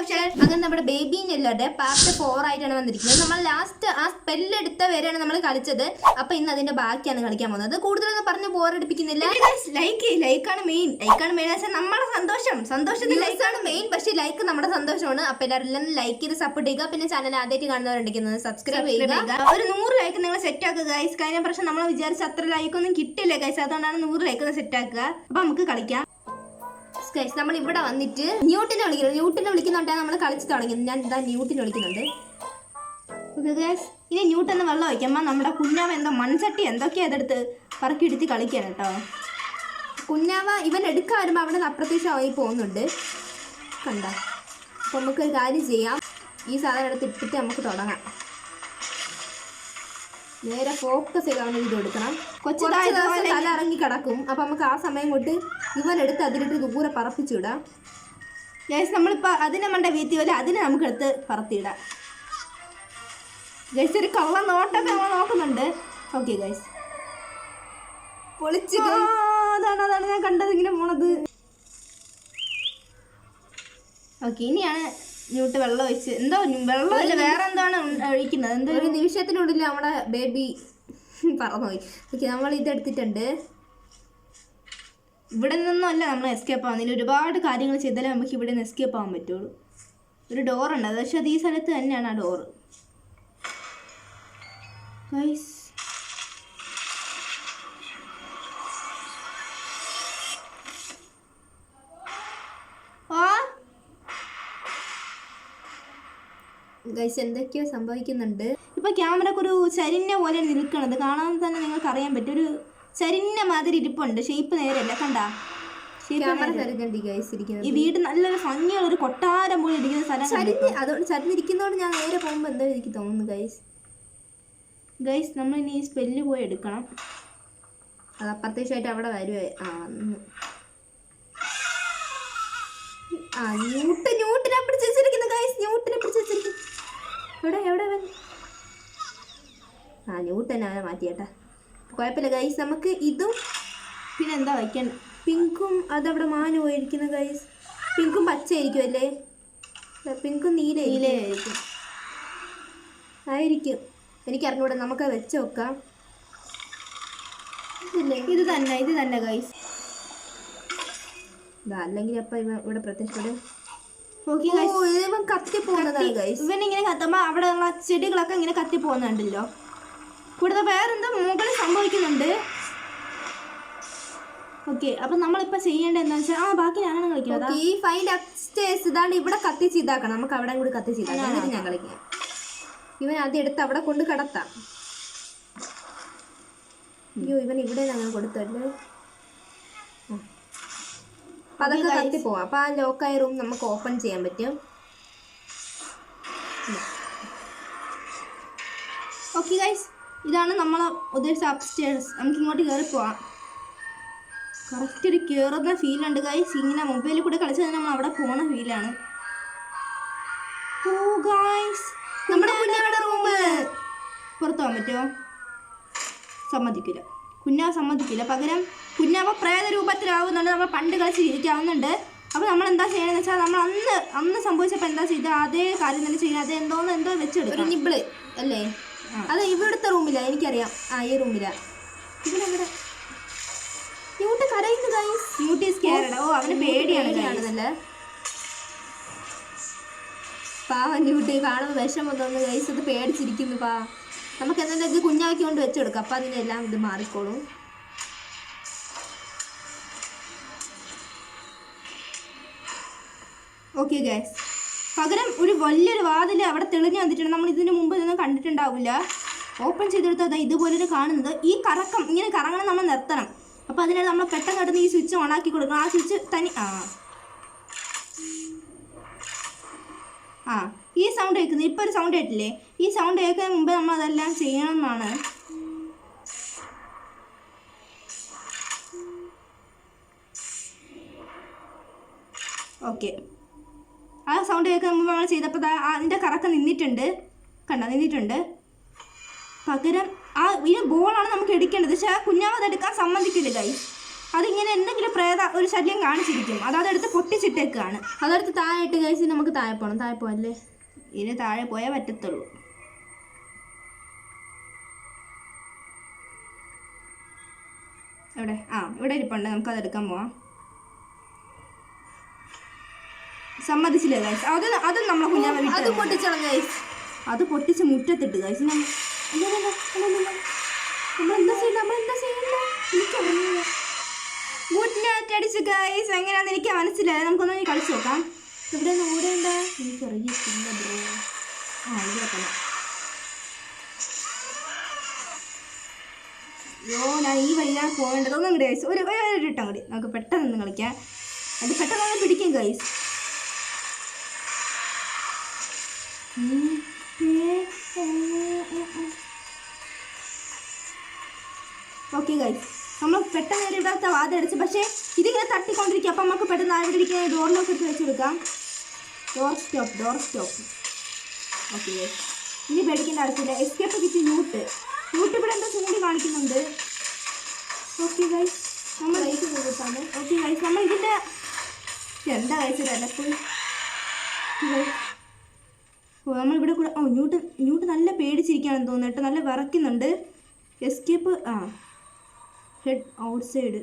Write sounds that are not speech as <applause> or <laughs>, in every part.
Option അങ്ങനെ നമ്മുടെ baby നെല്ലറുടെ part four ആയിട്ടാണ് വന്നിരിക്കുന്നത്. നമ്മൾ ലാസ്റ്റ് ആ സ്പെല്ലെടുത്ത വരെയാണ് നമ്മൾ കളിച്ചത്. അപ്പൊ ഇന്ന് അതിന്റെ ബാക്കിയാണ് കളിക്കാൻ പോകുന്നത്. കൂടുതലൊന്നും പറഞ്ഞ് ബോറടിപ്പിക്കുന്നില്ല ലൈക്ക് ലൈക്കാണ് മെയിൻ ലൈക്കാണ് മെയിൻ വെച്ചാൽ നമ്മളെ സന്തോഷം. സന്തോഷത്തിൽ ലൈക്ക് ആണ് മെയിൻ പക്ഷേ ലൈക്ക് നമ്മുടെ സന്തോഷമാണ്. അപ്പൊ എല്ലാവരും ലൈക്ക് ചെയ്ത് സപ്പോർട്ട് ചെയ്യുക. പിന്നെ ചാനൽ ആദ്യമായിട്ട് കാണുന്നവരുണ്ടെങ്കിൽ സബ്സ്ക്രൈബ് ചെയ്യുക. ഒരു നൂറ് ലൈക്ക് നിങ്ങൾ സെറ്റ് ആക്കുക ഗൈസ് കഴിഞ്ഞ പ്രാവശ്യം നമ്മൾ വിചാരിച്ച അത്ര ലൈക്ക് ഒന്നും കിട്ടില്ല ഗൈസ് അതുകൊണ്ടാണ് നൂറ് ലൈക്ക് സെറ്റ് ആക്കുക. അപ്പൊ നമുക്ക് കളിക്കാം. ഗൈസ് നമ്മൾ ഇവിടെ വന്നിട്ട് ന്യൂട്ടിനെ വിളിക്കുന്നത് ന്യൂട്ടിനെ വിളിക്കുന്നുണ്ടാണ് നമ്മൾ കളിച്ച് തുടങ്ങിയത് ഞാൻ ഇതാ ന്യൂട്ടിനെ വിളിക്കുന്നുണ്ട്. ഇനി ന്യൂട്ട് എന്ന് വെള്ളം വയ്ക്കുമ്പോൾ നമ്മുടെ കുഞ്ഞാവ് എന്തോ മൺചട്ടി എന്തൊക്കെയാ അതെടുത്ത് പറക്കി എടുത്ത് കളിക്കാണ് കേട്ടോ കുഞ്ഞാവ ഇവൻ എടുക്കാൻ വരുമ്പോൾ അവിടെ നിന്ന് അപ്രത്യക്ഷമായി പോകുന്നുണ്ട്. കണ്ട? അപ്പം നമുക്കൊരു കാര്യം ചെയ്യാം. ഈ സാധനം എടുത്ത് ഇട്ടിട്ട് നമുക്ക് തുടങ്ങാം. നേരെ ഫോക്കസ് ചെയ്ത് അവന് ഇത് എടുക്കണം. കൊച്ചു കുറച്ച് ഇതുപോലെ തല ഇറങ്ങി കിടക്കും അപ്പം നമുക്ക് ആ സമയം കൊണ്ട് ഇവൻ എടുത്ത് അതിലിട്ട് ദൂരെ പറപ്പിച്ചു വിടാം ഗൈസ് നമ്മളിപ്പോൾ അതിനെ മണ്ട വീത്തി പോലെ അതിനെ നമുക്ക് എടുത്ത് പറത്തിയിടാം. ഗൈസ് ഒരു കള്ള നോട്ടൊക്കെ നമ്മൾ നോക്കുന്നുണ്ട്. ഓക്കെ ഗൈസ് പൊളിച്ച് അതാണ് അതാണ് ഞാൻ കണ്ടത്. ഇങ്ങനെ പോണത്. ഓക്കെ ഇനിയാണ് ന്യൂട്ട് വെള്ളം ഒഴിച്ച്. എന്തോ വെള്ളമില്ല വേറെ എന്താണ് ഒഴിക്കുന്നത്? എന്തോ ഒരു നിമിഷത്തിനുള്ളിൽ നമ്മുടെ ബേബി <laughs> പറന്നുപോയി. ഓക്കെ നമ്മൾ ഇതെടുത്തിട്ടുണ്ട് ഇവിടെ നിന്നല്ല നമ്മൾ എസ്കേപ്പ് ആവുന്നില്ല ഒരുപാട് കാര്യങ്ങൾ ചെയ്താലേ നമുക്ക് ഇവിടെ നിന്ന് എസ്കേപ്പ് ആവാൻ പറ്റുള്ളൂ. ഒരു ഡോറുണ്ട് അത് പക്ഷെ അത് ഈ സ്ഥലത്ത് തന്നെയാണ് ആ ഡോറ് ഗൈസ് ആ ഗൈസ് എന്തൊക്കെയോ സംഭവിക്കുന്നുണ്ട്. ഇപ്പൊ ക്യാമറക്ക് ഒരു ചരിഞ്ഞ പോലെ നിൽക്കണത് കാണാൻ തന്നെ നിങ്ങൾക്ക് അറിയാൻ പറ്റും. ഒരു ചരിഞ്ഞ മാതിരി ഇരിപ്പുണ്ട്. ഷേപ്പ് നേരല്ല കണ്ട? ഈ വീട് നല്ലൊരു ഭംഗിയുള്ള ഒരു കൊട്ടാരം പോലെ ഇരിക്കുന്ന സ്ഥലം ചരിഞ്ഞ് അതുകൊണ്ട് ചരിഞ്ഞിരിക്കുന്നതുകൊണ്ട് ഞാൻ നേരെ പോകുമ്പോൾ എന്തോ എനിക്ക് തോന്നുന്നു ഗൈസ് ഗൈസ് നമ്മൾ ഇനി ഈ സ്പെല്ല് പോയി എടുക്കണം. അത് അപ്രത്യക്ഷമായിട്ട് അവിടെ വരുവേ. ആ വന്നു ആ ന്യൂട്ട് ന്യൂട്ടിനെ പിടിച്ച് വെച്ചിരിക്കുന്നു ഗൈസ് ന്യൂട്ടിനെ പിടിച്ച് വെച്ചിരിക്കുന്നു. എവിടെ എവിടെ അവൻ? ആ ന്യൂട്ടനെ അവനെ മാറ്റിയേട്ടാ. കുഴപ്പമില്ല ഗൈസ് നമുക്ക് ഇതും പിന്നെ എന്താ വയ്ക്കണ്ട പിങ്കും അതവിടെ മാന് പോയിരിക്കുന്നു ഗൈസ് പിങ്കും പച്ചയായിരിക്കും അല്ലേ? പിങ്കും നീല നീലയായിരിക്കും. ആയിരിക്കും. എനിക്കറിഞ്ഞൂടെ നമുക്ക് വെച്ച് നോക്കാം. ഇത് തന്നെ ഇത് തന്നെ ഗൈസ് അല്ലെങ്കിൽ അപ്പം ഇവ ഇവിടെ പ്രത്യക്ഷപ്പെടും. കത്തി പോകുന്നതാണ് ഗൈസ് ഇവൻ ഇങ്ങനെ കത്തുമ്പോൾ അവിടെ ചെടികളൊക്കെ ഇങ്ങനെ കത്തി പോകുന്നുണ്ടല്ലോ. കൂടുതൽ വേറെന്തോ മുകളിൽ സംഭവിക്കുന്നുണ്ട്. ഓക്കെ അപ്പൊ നമ്മളിപ്പോ ചെയ്യേണ്ടത് എന്താ വെച്ചാൽ ആ ബാക്കി ഞാനാണ് കളിക്കുന്നത്. ഓക്കേ, ഈ ഫൈൻഡ് അപ്സ്റ്റേഴ്സ് ഇതാണ് ഇവിടെ കത്തിച്ച് ഇതാക്കണം നമുക്ക് അവിടെ കൂടി കത്തിച്ച് ഇതാക്കാം എന്നിട്ട് ഞാൻ കളിക്കാം. ഇവൻ അത് എടുത്ത് അവിടെ കൊണ്ട് കടത്താം. അയ്യോ ഇവൻ ഇവിടെ ഞങ്ങൾ കൊടുത്തല്ലേ. അപ്പൊ അതൊക്കെ കത്തി പോവാം അപ്പൊ ആ ലോക്കായ റൂം നമുക്ക് ഓപ്പൺ ചെയ്യാൻ പറ്റും. ഓക്കെ ഗൈസ് ഇതാണ് നമ്മൾ ഉദ്ദേശിച്ച അപ്സ്റ്റേഴ്സ് നമുക്ക് ഇങ്ങോട്ട് കയറി പോവാം. കറക്റ്റ് ഒരു കയറുന്ന ഫീലുണ്ട് ഗൈസ് ഇങ്ങനെ മൊബൈലിൽ കൂടെ കളിച്ചത് നമ്മൾ അവിടെ പോണ ഫീലാണ് ഓ ഗൈസ് നമ്മുടെ കുഞ്ഞാവിടെ റൂം പുറത്തു പോകാൻ പറ്റുമോ? സമ്മതിക്കില്ല കുഞ്ഞാവ് സമ്മതിക്കില്ല. പകരം കുഞ്ഞാവ് പ്രേത രൂപത്തിലാവുന്നുണ്ട് നമ്മൾ പണ്ട് കളിച്ച് ഇരിക്കാവുന്നുണ്ട് അപ്പോൾ നമ്മൾ എന്താ ചെയ്യണമെന്ന് വെച്ചാൽ നമ്മൾ അന്ന് അന്ന് സംഭവിച്ചപ്പോൾ എന്താ ചെയ്ത്? അതേ കാര്യം തന്നെ ചെയ്യുക അത് എന്തോന്ന് എന്തോ ഒരു വെച്ചെടുക്കണം നിബിൾ അല്ലേ? അതെ ഇവിടുത്തെ റൂമിലാണ് എനിക്കറിയാം. ആ ഈ റൂമിലാ. ഇവിടെ ന്യൂട്ട് കരയുന്നു ഗൈസ് ഓ അവന് പേടിയാണ് guys. പേടിയാണെന്നല്ലേ പാവൻ ന്യൂട്ട് കാണുമ്പോൾ വിഷമം തോന്നുന്നു ഗൈസ് അത് പേടിച്ചിരിക്കുന്നു പാ നമുക്ക് എന്തായാലും ഇത് കുഞ്ഞാക്കി കൊണ്ട് വെച്ചെടുക്കാം. അപ്പം അതിനെല്ലാം ഇത് മാറിക്കോളും. ഓക്കെ ഗൈസ് പകരം ഒരു വലിയൊരു വാതിൽ അവിടെ തെളിഞ്ഞു വന്നിട്ടുണ്ട്. നമ്മൾ ഇതിന് മുമ്പ് ഇതൊന്നും കണ്ടിട്ടുണ്ടാവില്ല. ഓപ്പൺ ചെയ്തെടുത്താൽ ഇതുപോലൊരു കാണുന്നത്. ഈ കറക്കം ഇങ്ങനെ കറങ്ങണം നമ്മൾ നിർത്തണം. അപ്പോൾ അതിനാണ് നമ്മൾ പെട്ടെന്ന് കിടന്ന് ഈ സ്വിച്ച് ഓണാക്കി കൊടുക്കണം. ആ സ്വിച്ച് തനി ആ. ആ ഈ സൗണ്ട് കേൾക്കുന്നത് ഇപ്പോൾ ഒരു സൗണ്ട് കേട്ടില്ലേ? ഈ സൗണ്ട് കേൾക്കാൻ മുമ്പ് നമ്മൾ അതെല്ലാം ചെയ്യണം എന്നാണ് ഓക്കെ ആ സൗണ്ട് കേൾക്കാൻ മുമ്പ് നമ്മൾ ചെയ്തപ്പോൾ അതിന്റെ കറക്കം നിന്നിട്ടുണ്ട്. കണ്ട നിന്നിട്ടുണ്ട്. പകരം ആ ഇനി ബോളാണ് നമുക്ക് എടുക്കേണ്ടത്. പക്ഷേ ആ കുഞ്ഞാമത് എടുക്കാൻ സമ്മതിക്കില്ല ഗൈ അതിങ്ങനെ എന്തെങ്കിലും പ്രേത ഒരു ശല്യം കാണിച്ചിരിക്കും. അത് അതെടുത്ത് പൊട്ടിച്ചിട്ടേക്കാണ്. അതെടുത്ത് താഴെ ഇട്ട് കഴിച്ച് നമുക്ക് താഴെ പോകണം താഴെ പോകല്ലേ ഇനി താഴെ പോയാൽ പറ്റത്തുള്ളൂ. എവിടെ? ആ ഇവിടെ ഇരിപ്പുണ്ട്. നമുക്ക് അതെടുക്കാൻ പോവാം. സമ്മതിച്ചില്ലേ ഗൈസ് അത് അത് നമ്മളെ കുഞ്ഞാമ്മ അത് പൊട്ടിച്ചോളാം ഗൈസ് അത് പൊട്ടിച്ച് മുറ്റത്തിട്ട് ഗൈസ് നമ്മൾ ഗുഡ് അടിച്ചു ഗൈസ് എങ്ങനെയാണെന്ന് എനിക്ക് മനസ്സിലായി. നമുക്കൊന്ന് കളിച്ചു നോക്കാം. ഇവിടെ നിന്ന് എനിക്ക് എനിക്കറിയത്തില്ല ബ്രോ ആ തന്നെ അയ്യോ ഞാൻ ഈ വഴിയാണ് പോകേണ്ടത്. ഒന്നും കൂടി ഗൈസ് ഒരു ഒരു ഇട്ടാൽ ഇട്ടം കൂടി നമുക്ക് പെട്ടെന്ന് ഒന്ന് കളിക്കാം. അത് പെട്ടെന്ന് പിടിക്കും ഗൈസ് ഓക്കെ ഗൈസ് നമ്മൾ പെട്ടെന്ന് ഒരു ഇവിടുത്തെ വാദം അടിച്ച് പക്ഷേ ഇതിങ്ങനെ തട്ടിക്കൊണ്ടിരിക്കുക. അപ്പം നമുക്ക് പെട്ടെന്ന് അവിടെ ഇരിക്കുന്ന ഡോറിനൊക്കെ എടുത്ത് വെച്ച് കൊടുക്കാം. Door stop door stop okay ഇനി പേടിക്കേണ്ട ആവശ്യമില്ല. എസ്കേപ്പ് കിട്ടി യൂട്ട് യൂട്ട് ഇവിടെ എന്താ ചൂണ്ടി കാണിക്കുന്നുണ്ട്. ഓക്കെ ഗൈസ് നമ്മൾ കൊടുത്താണ് ഓക്കെ ഗൈസ് നമ്മൾ ഇതിന്റെ എന്താ അലപ്പ് ഓ നമ്മളിവിടെ കൂടെ ഓ ന്യൂട്ട് ന്യൂട്ട് നല്ല പേടിച്ചിരിക്കുകയാണെന്ന് തോന്നുന്നു കേട്ടോ. നല്ല വിറയ്ക്കുന്നുണ്ട്. എസ്കേപ്പ് ആ. ഹെഡ് ഔട്ട് സൈഡ്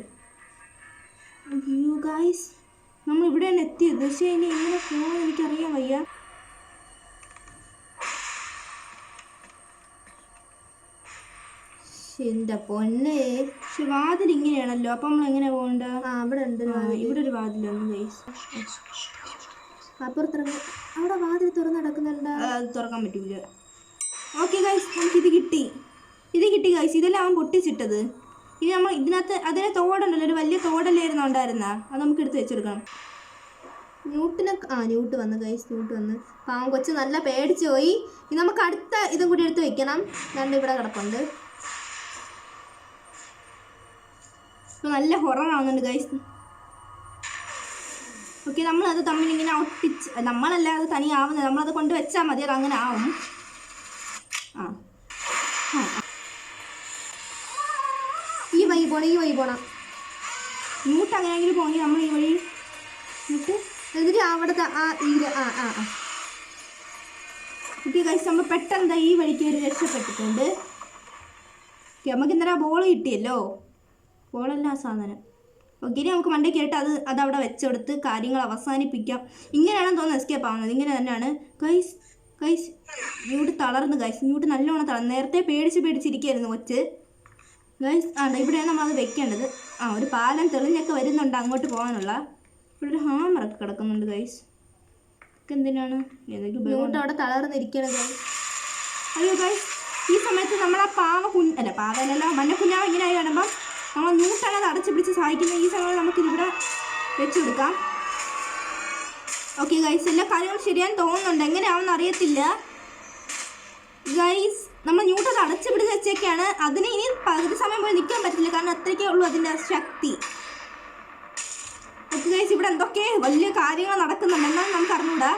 അയ്യോ ഗായ്സ് നമ്മൾ ഇവിടെയാണ് എത്തിയത്. പക്ഷേ ഇനി എങ്ങനെ പോകാൻ എനിക്കറിയാൻ വയ്യ. എന്താ പൊന്നെ? പക്ഷെ വാതിൽ ഇങ്ങനെയാണല്ലോ. അപ്പം നമ്മൾ എങ്ങനെ പോകണ്ട? അവിടെ ഉണ്ട് ഇവിടെ ഒരു വാതിലുണ്ട് ഗൈസ് അപ്പുറത്തിറങ്ങി അവിടെ വാതിൽ തുറന്ന് നടക്കുന്നുണ്ട്? അത് തുറക്കാൻ പറ്റൂല. ഓക്കെ ഗൈസ് നമുക്ക് ഇത് കിട്ടി. ഇത് കിട്ടി ഗൈസ് ഇതെല്ലാം അവൻ പൊട്ടിച്ചിട്ടത്. ഇനി നമ്മൾ ഇതിനകത്ത് അതിനെ തോടുണ്ടല്ലോ ഒരു വലിയ തോടല്ലായിരുന്നു ഉണ്ടായിരുന്ന? അത് നമുക്ക് എടുത്ത് വെച്ചെടുക്കണം ന്യൂട്ടിനെ ആ ന്യൂട്ട് വന്ന് കൈസ് ന്യൂട്ട് വന്ന്. പാവം കൊച്ച് നല്ല പേടിച്ച് പോയി. ഇനി നമുക്ക് അടുത്ത ഇതും കൂടി എടുത്ത് വെക്കണം. രണ്ട് ഇവിടെ കിടപ്പുണ്ട്. ഇപ്പൊ നല്ല ഹൊറാവുന്നുണ്ട് കൈസ് ഓക്കെ നമ്മളത് തമ്മിൽ ഇങ്ങനെ ഒട്ടിച്ച് നമ്മളല്ല അത് തനിയാവുന്നത് നമ്മളത് കൊണ്ട് വെച്ചാൽ മതി അത് അങ്ങനെ ആവും. ആ ആ, പോകണം ഈ വഴി പോണം. ഇങ്ങോട്ട് അങ്ങനെയെങ്കിലും പോകണമെങ്കിൽ നമ്മൾ ഈ വഴി എന്നിട്ട് എന്നിട്ട് അവിടുത്തെ ആ ഈ ആ ആ ആ. കുട്ടി കഴിച്ച് നമ്മൾ പെട്ടെന്ന് ഈ വഴിക്ക് ഒരു രക്ഷപ്പെട്ടിട്ടുണ്ട്. നമുക്ക് ഇന്നലെ ബോൾ കിട്ടിയല്ലോ. ബോളല്ല ആ സാധനം. ഓക്കെ ഇനി നമുക്ക് മണ്ടേ കേട്ട് അത് അതവിടെ വെച്ചെടുത്ത് കാര്യങ്ങൾ അവസാനിപ്പിക്കാം. ഇങ്ങനെയാണ് തോന്നുന്നത് എസ്കേപ്പ് ആവുന്നത്. ഇങ്ങനെ തന്നെയാണ്. കൈസ് കൈസ് ഇങ്ങോട്ട് തളർന്ന് കൈസ് ഇങ്ങോട്ട് നല്ലോണം തളർന്ന്. നേരത്തെ പേടിച്ച് പേടിച്ചിരിക്കുകയായിരുന്നു കൊച്ച്. ഗൈസ് ആ ഇവിടെയാണ് നമ്മൾ നമ്മളത് വെക്കേണ്ടത്. ആ ഒരു പാലം തെളിഞ്ഞൊക്കെ വരുന്നുണ്ട് അങ്ങോട്ട് പോകാനുള്ള. ഇവിടെ ഒരു ഹാമറൊക്കെ കിടക്കുന്നുണ്ട് ഗൈസ് ഇതൊക്കെ എന്തിനാണ്? ഉപയോഗം? അവിടെ തളർന്നിരിക്കണം ഗൈസ് അയ്യോ ഗൈസ് ഈ സമയത്ത് നമ്മൾ ആ പാവ കുഞ്ഞ് അല്ല പാവലല്ല മഞ്ഞ കുഞ്ഞാവ് ഇങ്ങനെ ആയി കാണുമ്പോൾ നമ്മൾ നൂട്ടാണ് അത് അടച്ചു പിടിച്ച് സഹായിക്കുന്ന ഈ സമയം നമുക്ക് ഇതിവിടെ വെച്ചു കൊടുക്കാം. ഓക്കെ ഗൈസ് എല്ലാ കാര്യങ്ങളും ശരിയാൻ തോന്നുന്നുണ്ട്. എങ്ങനെയാണെന്ന് അറിയത്തില്ല. ഗൈസ് നമ്മൾ ന്യൂട്ടൺ അടച്ചുപിടിച്ച് അടച്ചു പിടിച്ച് വെച്ചേക്കാണ്. അതിന് ഇനി പകുതി സമയം പോയി നിൽക്കാൻ പറ്റില്ല കാരണം അത്രയ്ക്കേ ഉള്ളൂ അതിന്റെ ശക്തി. ഗൈസ് ഇവിടെ എന്തൊക്കെ വലിയ കാര്യങ്ങൾ നടക്കുന്നുണ്ട്. എന്നാലും നമുക്ക് അറിഞ്ഞൂടാ.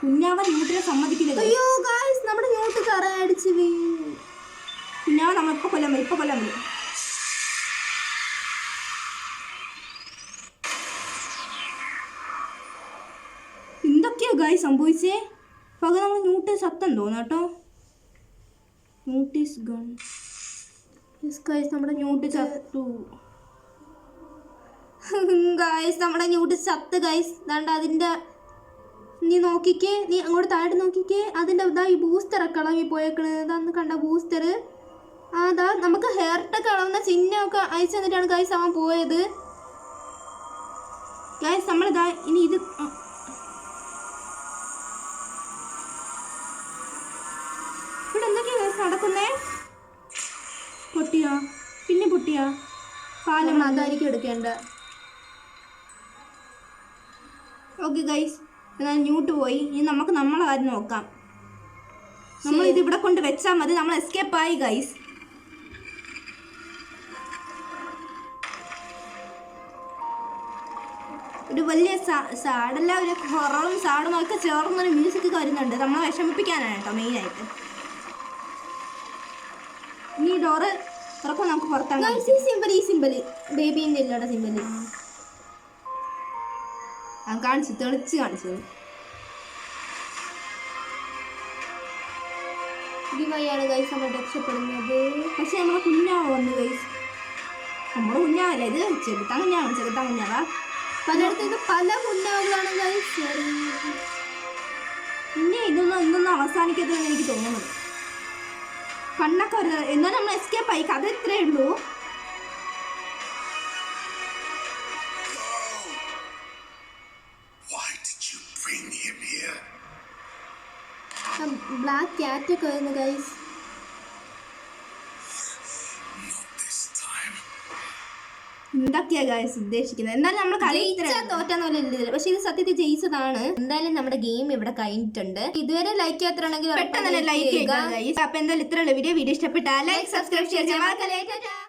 കുഞ്ഞാവൻ ന്യൂട്ടിനെ സമ്മതിക്കില്ല. അയ്യോ ഗായ്സ് നമ്മുടെ ന്യൂട്ട് കറയടിച്ച് കുഞ്ഞാവൻ നമ്മളിപ്പോൾ കൊല്ലാൻ വരും. ഇപ്പോൾ കൊല്ലം വരും. എന്തൊക്കെയാ ഗായ് സംഭവിച്ചേ? പകരം നമ്മൾ ന്യൂട്ട് സത്തം തോന്നുന്നു നോട്ടീസ് ഗൺ ഗൈസ് നമ്മുടെ ന്യൂട്ട് ചത്തു. <laughs> ഗൈസ് നമ്മുടെ ന്യൂട്ട് ചത്ത് ഗൈസ് ദാണ്ട അതിന്റെ നീ നോക്കിക്കേ നീ അങ്ങോട്ട് താഴെ നോക്കിക്കേ. അതിന്റെ ഇതാ ഈ ബൂസ്റ്റർ ഒക്കെ ഇളകി പോയേക്കണത് ഇതാന്ന് കണ്ട ബൂസ്റ്റർ അതാ നമുക്ക് ഹെയർ ഇളവുന്ന ചിഹ്നമൊക്കെ അയച്ചു തന്നിട്ടാണ് ഗൈസ് അവൻ പോയത്. ഗൈസ് നമ്മളിതാ ഇനി ഇത് നമ്മൾ അതായിരിക്കും എടുക്കേണ്ട. ഓക്കെ ഗൈസ് എന്നാൽ ന്യൂട്ട് പോയി. ഇനി നമുക്ക് നമ്മളെ കാര്യം നോക്കാം. നമ്മൾ ഇത് ഇവിടെ കൊണ്ട് വെച്ചാൽ മതി. നമ്മൾ എസ്കേപ്പ് ആയി ഗൈസ് ഒരു വലിയ സാഡല്ല ഒരു ഹൊററും സാഡും ഒക്കെ ചേർന്നൊരു മ്യൂസിക് വരുന്നുണ്ട്. നമ്മളെ വിഷമിപ്പിക്കാനാണ് കേട്ടോ മെയിനായിട്ട് ഇനി ഡോറ് തുറക്കുമ്പോൾ നമുക്ക് പുറത്താണ്. സിമ്പിൾ ഈ സിമ്പിൾ ബേബീന്റെ ഇല്ലാടെ സിമ്പിൾ ഞാൻ കാണിച്ചു തെളിച്ച് കാണിച്ചു. ഇതുവഴിയാണ് വഴിയാണ് ഗൈസ് നമ്മൾ രക്ഷപ്പെടുന്നത്. പക്ഷെ നമ്മളെ കുഞ്ഞാവ് വന്നു ഗൈസ് നമ്മുടെ കുഞ്ഞാവല്ല? ഇത് ചെറുത്താൻ കുഞ്ഞാവാണ് ചെറുത്താൻ കുഞ്ഞാവാ പലയിടത്തേക്ക് പല കുഞ്ഞാവുകളാണ് ഗൈസ് പിന്നെ ഇതൊന്നും ഇന്നൊന്നും അവസാനിക്കത്തില്ലെന്ന് എനിക്ക് തോന്നുന്നത് കണ്ണൊക്കെ ഒരു എന്നാൽ നമ്മൾ എസ്കേപ്പ് ആയി. കഥ ഇത്രേ ഉള്ളൂ? ബ്ലാക്ക് ക്യാറ്റ് ഒക്കെ വരുന്നു ഗൈസ് എന്തൊക്കെയാ ഗായ്സ് ഉദ്ദേശിക്കുന്നത്? എന്നാലും നമ്മൾ കളി ഇത്രേ ജയിച്ചാൽ തോറ്റാന്ന് ഇല്ല പക്ഷെ ഇത് സത്യത്തിൽ ജയിച്ചതാണ്. എന്തായാലും നമ്മുടെ ഗെയിം ഇവിടെ കഴിഞ്ഞിട്ടുണ്ട്. ഇതുവരെ ലൈക്ക് ചെയ്യാത്തതാണെങ്കിൽ പെട്ടെന്ന് തന്നെ ലൈക്ക് ചെയ്യുക. അപ്പൊ എന്തായാലും ഇത്രയുള്ള വീഡിയോ വീഡിയോ ഇഷ്ടപ്പെട്ടാൽ ലൈക്ക് സബ്സ്ക്രൈബ് ചെയ്യാൻ